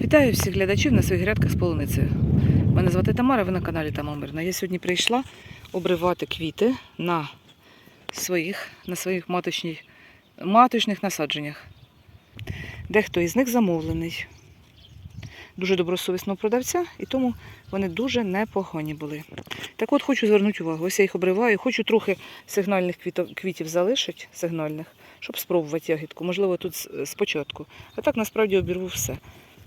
Вітаю всіх глядачів на своїх грядках з полуницею. Мене звати Тамара, ви на каналі Тама Мирна. Я сьогодні прийшла обривати квіти на своїх, на своїх маточних, маточних насадженнях. Дехто із них замовлений. Дуже добросовісного продавця, і тому вони дуже непогані були. Так от хочу звернути увагу. Ось я їх обриваю, хочу трохи сигнальних квітів залишити, сигнальних, щоб спробувати ягідку. Можливо, тут спочатку. А так насправді обірву все.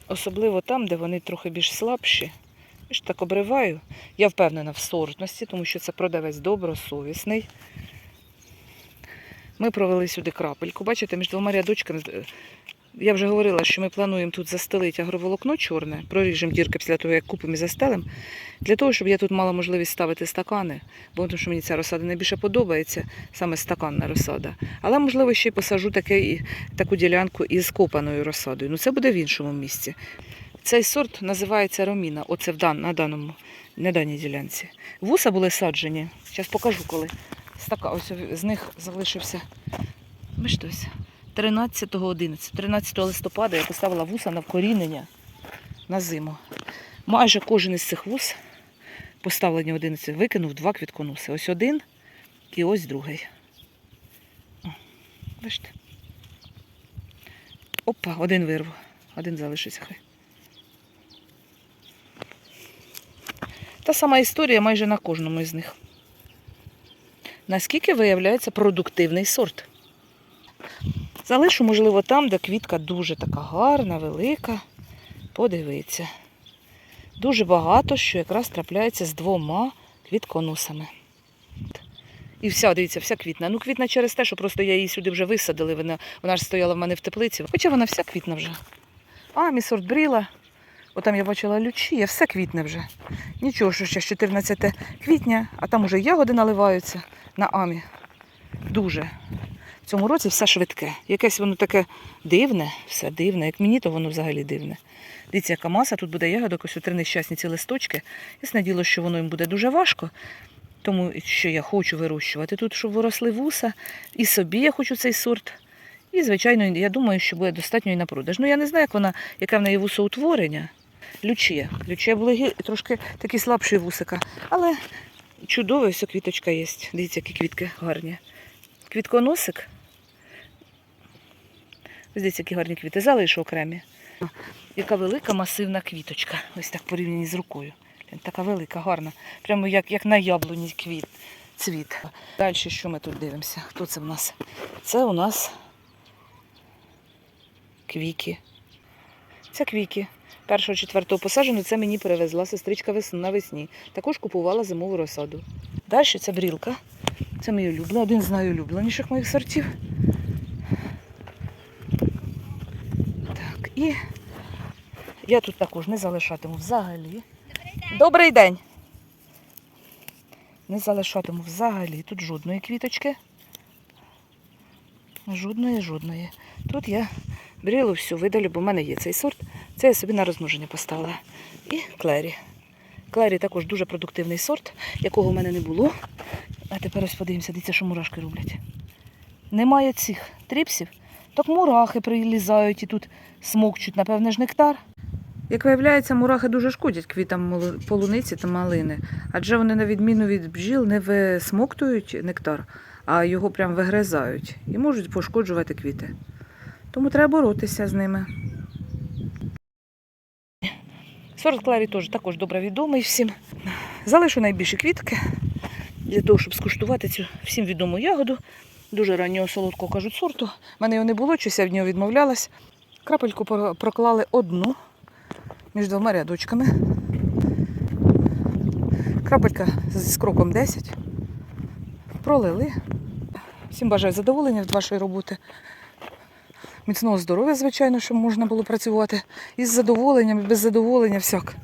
Особливо там, де вони трохи більш слабші. Я ж так обриваю. Я впевнена в сортності, тому що це продавець добросовісний. Ми провели сюди крапельку. Бачите, між двома рядочками. Я вже говорила, що ми плануємо тут застелити агроволокно чорне, проріжемо дірки після того, як купимо і застелимо, для того, щоб я тут мала можливість ставити стакани, бо тому що мені ця розсада найбільше подобається, саме стаканна розсада. Але, можливо, ще й посажу таке, таку ділянку із копаною розсадою. Ну це буде в іншому місці. Цей сорт називається Роміна. Оце в дан, на даному, на даній ділянці. Вуса були саджені. Зараз покажу коли. Стака, ось з них залишився. Ми щось. 13 11, 13 листопада я поставила вуса на вкорінення на зиму. Майже кожен із цих вус, поставлені 11, викинув два квітконуси. Ось один і ось другий. О, бачите? Опа, один вирву, один залишився хай. Та сама історія майже на кожному із них. Наскільки виявляється продуктивний сорт? Залишу, можливо, там, де квітка дуже така гарна, велика. Подивіться. Дуже багато, що якраз трапляється з двома квітконосами. І вся, дивіться, вся квітна. Ну, квітна через те, що просто я її сюди вже висадили. Вона, вона ж стояла в мене в теплиці. Хоча вона вся квітна вже. А, мій сорт бріла. Отам я бачила лючія, все квітне вже. Нічого, що ще 14 квітня, а там уже ягоди наливаються на амі. Дуже. В цьому році все швидке. Якесь воно таке дивне, все дивне. Як мені, то воно взагалі дивне. Дивіться, яка маса, тут буде ягодок, ось три нещасні ці листочки. Ясне діло, що воно їм буде дуже важко. Тому що я хочу вирощувати тут, щоб виросли вуса. І собі я хочу цей сорт. І, звичайно, я думаю, що буде достатньо і на продаж. Ну, я не знаю, як вона, яке в неї вусоутворення. Лючія. Лючія були трошки такі слабші вусика. Але чудово, ось квіточка є. Дивіться, які квітки гарні. Квітконосик. Ось які гарні квіти. Залишу окремі. Яка велика масивна квіточка. Ось так порівняно з рукою. Така велика, гарна. Прямо як, як на яблуні квіт. Цвіт. Далі що ми тут дивимося? Хто це в нас? Це у нас квіки. Це квіки. Першого четвертого посаджену це мені перевезла сестричка навесні. Також купувала зимову розсаду. Далі це брілка. Це мій улюблений, один з найулюбленіших моїх сортів. Так, і я тут також не залишатиму взагалі. Добрий день! Не залишатиму взагалі тут жодної квіточки. Жодної, жодної. Тут я брілу всю видалю, бо в мене є цей сорт. Це я собі на розмноження поставила. І клері. Клері також дуже продуктивний сорт, якого в мене не було. А тепер ось подивимося, дивіться, що мурашки роблять. Немає цих тріпсів, так мурахи прилізають і тут смокчуть, напевне, ж нектар. Як виявляється, мурахи дуже шкодять квітам полуниці та малини, адже вони, на відміну від бджіл, не висмоктують нектар, а його прям вигризають і можуть пошкоджувати квіти. Тому треба боротися з ними. Сорт Кларі теж також добре відомий всім. Залишу найбільші квітки для того, щоб скуштувати цю всім відому ягоду. Дуже раннього солодкого кажуть сорту. У мене його не було, щось я від нього відмовлялась. Крапельку проклали одну між двома рядочками. Крапелька з з кроком 10. Пролили. Всім бажаю задоволення від вашої роботи. Міцного здоров'я, звичайно, щоб можна було працювати. І з задоволенням, і без задоволення всяк.